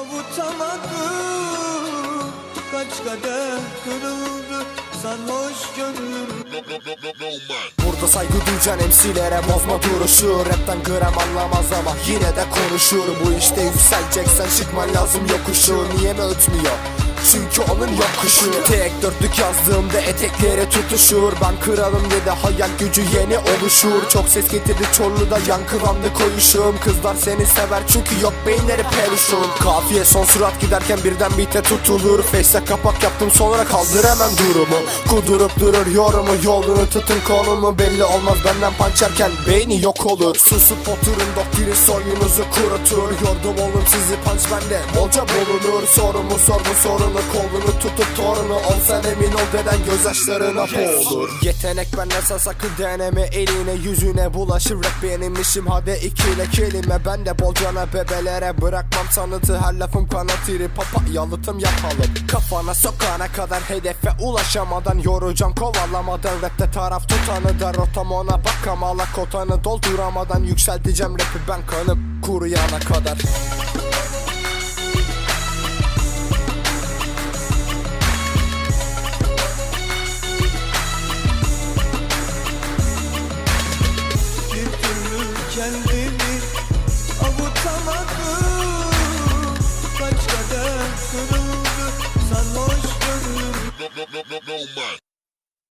avutamadım. Kaç kadeh kırıldı. Sarhoş gönlüm Burada saygı duyacan MC'lere bozma duruşu. Rapten gram anlamaz ama yine de konuşur Bu işte yükseleceksen çıkman lazım yokuşu. Niye mi ötmüyor? Çünkü onun yokuşu. Tek dörtlük yazdığımda etekleri tutuşur. Ben kralım dedi hayal gücü yeni oluşur. Çok ses getirdi Çorlu'da yankılandı koyuşum. Kızlar seni sever çünkü yok beyinleri perişan. Kafiye son sürat giderken birden bite tutulur. Face'e kapak yaptım sonra kaldır hemen durumu. Kudurup durur yorumu yolunu tutun konumu Belli olmaz. Benden pançerken beyni yok olur. Susup oturun doktrin soyunuzu kurutur. Yordum oğlum sizi punch bende bolca bulunur. Sorumu sor bu sorunu kolunu tutup torunu Olsan emin ol deden gözyaşlarına boğulur. Yetenek benden sakın deneme eline yüzüne bulaşır Rap benim işim. Hadi ikile kelime Ben de bolcana bebelere bırakmam. Sanatı Her lafım kanatiri papa yalıtım yapalım. Kafana sokana kadar hedefe ulaşamadan Yoracağım kovalamadan. Rapte taraf tutanı da Rotam ona bakamala kotanı dolduramadan. Yükselteceğim rapi ben kanıp kuruyana kadar kendimi avutamadım Kaç kadeh kırıldı sarhoş gönlüm